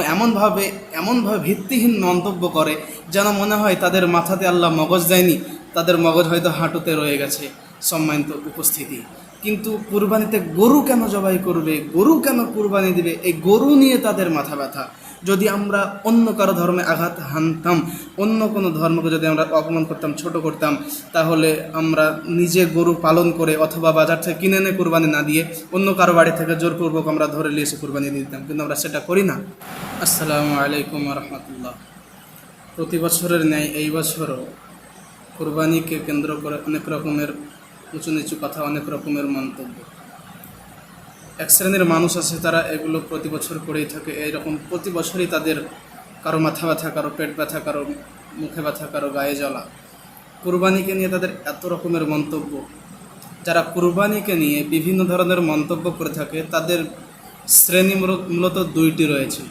এমনভাবে এমনভাবে ভিত্তিহীন মন্তব্য করে যেন মনে হয় তাদের মাথাতে আল্লাহ মগজ দেয়নি, তাদের মগজ হয়তো হাঁটুতে রয়ে গেছে, সম্মানিত উপস্থিতি। কিন্তু কুরবানিতে গরু কেন জবাই করবে, গরু কেন কুরবানি দিবে, এই গরু নিয়ে তাদের মাথা ব্যথা। যদি আমরা অন্য কারও ধর্মে আঘাত হানতাম, অন্য কোনো ধর্মকে যদি আমরা অপমান করতাম, ছোট করতাম, তাহলে আমরা নিজে গরু পালন করে অথবা বাজার থেকে কিনে এনে কোরবানি না দিয়ে অন্য কারও বাড়ি থেকে জোরপূর্বক আমরা ধরে নিয়ে এসে কোরবানি দিয়ে দিতাম। কিন্তু আমরা সেটা করি না। আসসালামু আলাইকুম রহমতুল্লাহ প্রতি বছরের ন্যায় এই বছরও কুরবানিকে কেন্দ্র করে অনেক রকমের উঁচু নিচু কথা, অনেক রকমের মন্তব্য। এক শ্রেণির মানুষ আছে, তারা এগুলো প্রতি বছর করেই থাকে। এইরকম প্রতি বছরই তাদের কারও মাথা ব্যথা, কারও পেট ব্যথা, কারও মুখে ব্যথা, কারও গায়ে জ্বলা। কুরবানিকে নিয়ে তাদের এত রকমের মন্তব্য। যারা কুরবানিকে নিয়ে বিভিন্ন ধরনের মন্তব্য করে থাকে, তাদের শ্রেণি মূল- মূলত দুইটি রয়েছে।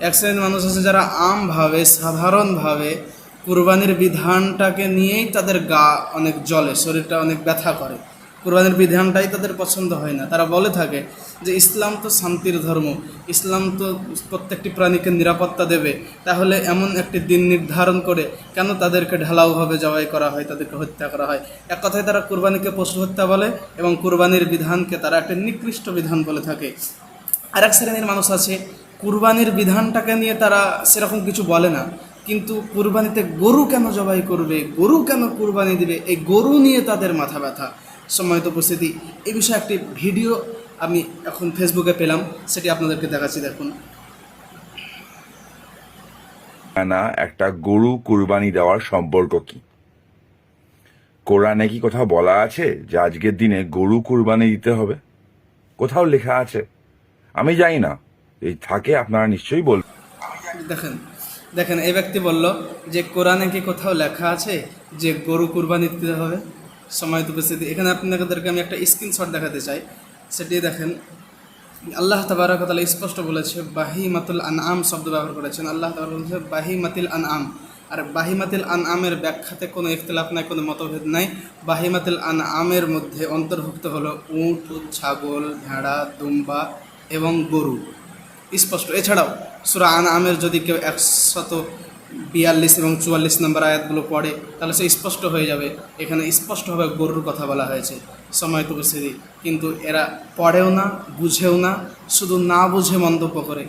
এক শ্রেণির মানুষ আছে যারা আমভাবে, সাধারণভাবে কুরবানির বিধানটাকে নিয়েই তাদের গা অনেক জ্বলে, শরীরটা অনেক ব্যথা করে। কুরবানির বিধানটাই তাদের পছন্দ হয় না। তারা বলে থাকে যে, ইসলাম তো শান্তির ধর্ম। ইসলাম তো প্রত্যেকটি প্রাণীকে নিরাপত্তা দেবে। তাহলে এমন একটি দিন নির্ধারণ করে কেন তাদেরকে ঢালাওভাবে জবাই করা হয়, তাদেরকে হত্যা করা হয়? এক কথায় তারা কুরবানিকে পশু হত্যা বলে এবং কুরবানির বিধানকে তারা একটা নিকৃষ্ট বিধান বলে থাকে। আর এক শ্রেণির মানুষ আছে, কুরবানির বিধানটাকে নিয়ে তারা সেরকম কিছু বলে না। কিন্তু কুরবানিতে গরু কেন জবাই করবে? গরু কেন কুরবানি দিবে? এই গরু নিয়ে তাদের মাথা ব্যথা। সম্মানিত উপস্থিতি এই বিষয়ে একটি ভিডিও আমি এখন ফেসবুকে পেলাম সেটি আপনাদেরকে দেখাচ্ছি দেখুন। না একটা গরু কুরবানি দেওয়ার সম্পর্ক কি? কোরআনে কি কোথাও বলা আছে যে আজকের দিনে গরু কুরবানি দিতে হবে? কোথাও লেখা আছে। আমি জানি না। এই থাকে আপনারা নিশ্চয়ই বলবেন। দেখেন দেখেন এই ব্যক্তি বলল যে কোরআনে কি কোথাও লেখা আছে যে গরু কুরবানি দিতে হবে? সময় উপস্থিতি। এখানে আপনাদেরকে আমি একটা স্ক্রিনশট দেখাতে চাই। সেটি দেখেন, আল্লাহ তাবারাকতালা স্পষ্ট বলেছে বাহি মাতুল আনআম শব্দ ব্যবহার করেছেন। আল্লাহ তাবারক বলেছে বাহি মাতিল আনআম। আর বাহিমাতিল আন আমের ব্যাখ্যাতে কোনো ইখতলাফ নাই, কোনো মতভেদ নাই। বাহিমাতিল আন আমের মধ্যে অন্তর্ভুক্ত হলো উট, ছাগল, ভেড়া, দুম্বা এবং গরু। স্পষ্ট। এছাড়াও, সুরা আন আমের যদি কেউ একশত বিয়াল্লিশ এবং চুয়াল্লিশ নম্বর আয়াতগুলো পড়ে, তাহলে সে স্পষ্ট হয়ে যাবে। এখানে স্পষ্টভাবে গরুর কথা বলা হয়েছে। সময় তো উপস্থিতি কিন্তু এরা পড়েও না, বুঝেও না, শুধু না বুঝে মন্তব্য করে।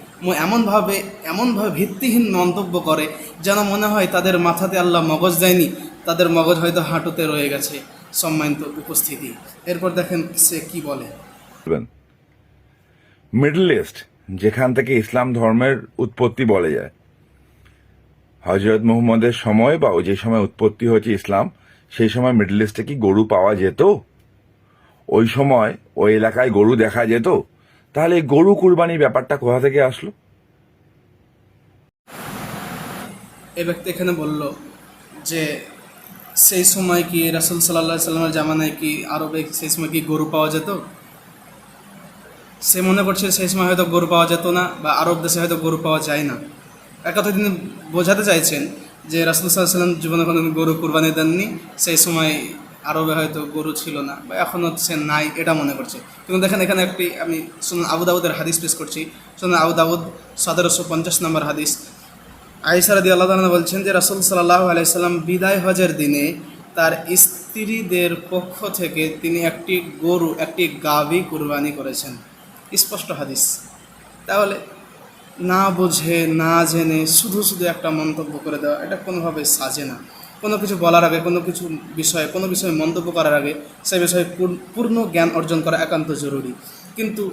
এমনভাবে এমনভাবে ভিত্তিহীন মন্তব্য করে যেন মনে হয় তাদের মাথাতে আল্লাহ মগজ দেয়নি, তাদের মগজ হয়তো হাঁটুতে রয়ে গেছে। সম্মানিত উপস্থিতি। এরপর দেখেন সে কি বলে। মিডল ইস্ট, যেখান থেকে ইসলাম ধর্মের উৎপত্তি বলে যায় হজরত মুহম্মদের সময় বা ওই যে সময় উৎপত্তি হয়েছে ইসলাম, সেই সময় মিডল ইস্টে কি গরু পাওয়া যেত? ওই সময় ওই এলাকায় গরু দেখা যেত? তাহলে গরু কুরবানির ব্যাপারটা কোথা থেকে আসলো? এ ব্যক্তি এখানে বলল যে সেই সময় কি রাসুল সাল্লাহ সাল্লামের জামানায় কি আরবে সেই সময় কি গরু পাওয়া যেত? সে মনে করছে সেই সময় হয়তো গরু পাওয়া যেত না বা আরব দেশে হয়তো গরু পাওয়া যায় না। এক কথা তিনি বোঝাতে চাইছেন যে রাসুল সাল্লাহ সাল্লাম জীবনে কোনো গরু কুরবানি দেননি। সেই সময় আরবে হয়তো গরু ছিল না বা এখনও সে নাই, এটা মনে করছে। কিন্তু দেখেন এখানে একটি, আমি শুনুন আবু দাউদের হাদিস পেশ করছি। শুনুন আবু দাউদ সতেরোশো পঞ্চাশ নম্বর হাদিস। আইসা রাদি আল্লাহ বলছেন যে রাসুল সাল্লাহ আলাইসাল্লাম বিদায় হজের দিনে তার স্ত্রীদের পক্ষ থেকে তিনি একটি গরু, একটি গাভী কুরবানি করেছেন। স্পষ্ট হাদিস। তাহলে না বুঝে, না জেনে, শুধু শুধু একটা মন্তব্য করে দেওয়া, এটা কোনোভাবে সাজে না। কোনো কিছু বলার আগে, কোনো কিছু বিষয়ে, কোনো বিষয়ে মন্তব্য করার আগে সে বিষয়ে পূর্ণ- জ্ঞান অর্জন করা একান্ত জরুরি। কিন্তু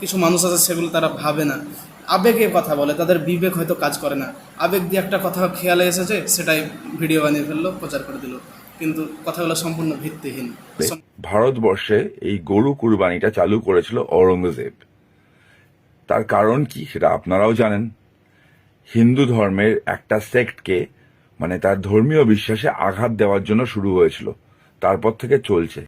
কিছু মানুষ আছে সেগুলো তারা ভাবে না। আবেগে কথা বলে, তাদের বিবেক হয়তো কাজ করে না। আবেগ দিয়ে একটা কথা খেয়ালে এসেছে, সেটাই ভিডিও বানিয়ে ফেলল, প্রচার করে দিল। কিন্তু কথাগুলো সম্পূর্ণ ভিত্তিহীন। ভারতবর্ষে এই গরু কুরবানিটা চালু করেছিল ঔরঙ্গজেব। তার কারণ কি সেটা আপনারাও জানেন। হিন্দু ধর্মের একটা সেক্টকে মানে তার ধর্মীয় বিশ্বাসে আঘাত দেওয়ার জন্য শুরু হয়েছিল। তারপর থেকে চলছে।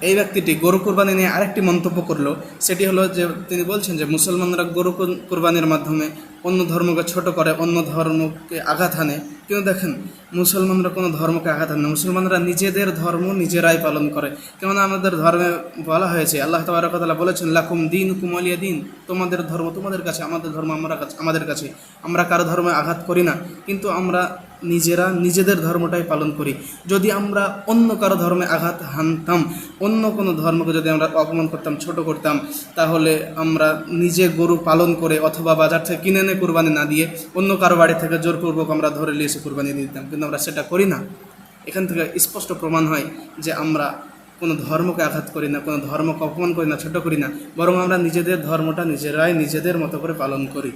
এই ব্যক্তিটি গরু কোরবানি নিয়ে আরেকটি মন্তব্য করল। সেটি হলো যে, তিনি বলছেন যে, মুসলমানরা গরু কোর- কোরবানির মাধ্যমে অন্য ধর্মকে ছোট করে, অন্য ধর্মকে আঘাত হানে। কিন্তু দেখেন, মুসলমানরা কোনো ধর্মকে আঘাত হানে মুসলমানরা নিজেদের ধর্ম নিজেরাই পালন করে। কেননা আমাদের ধর্মে বলা হয়েছে, আল্লাহ তাবারকতালা বলেছেন, লাকুম দিন কুমলিয়া দিন। তোমাদের ধর্ম তোমাদের কাছে, আমাদের ধর্ম আমরা কাছে আমাদের কাছে। আমরা কারও ধর্মে আঘাত করি না। কিন্তু আমরা নিজেরা নিজেদের ধর্মটাই পালন করি। যদি আমরা অন্য কারও ধর্মে আঘাত হানতাম, অন্য কোনো ধর্মকে যদি আমরা অপমান করতাম, ছোট করতাম, তাহলে আমরা নিজে গরু পালন করে অথবা বাজার থেকে কিনে এনে কুরবানি না দিয়ে অন্য কারও বাড়ি থেকে জোরপূর্বক আমরা ধরে নিয়ে এসে কুরবানি দিয়ে দিতাম। কিন্তু আমরা সেটা করি না। এখান থেকে স্পষ্ট প্রমাণ হয় যে আমরা কোনো ধর্মকে আঘাত করি না, কোনো ধর্মকে অপমান করি না, ছোট করি না, বরং আমরা নিজেদের ধর্মটা নিজেরাই নিজেদের মতো করে পালন করি।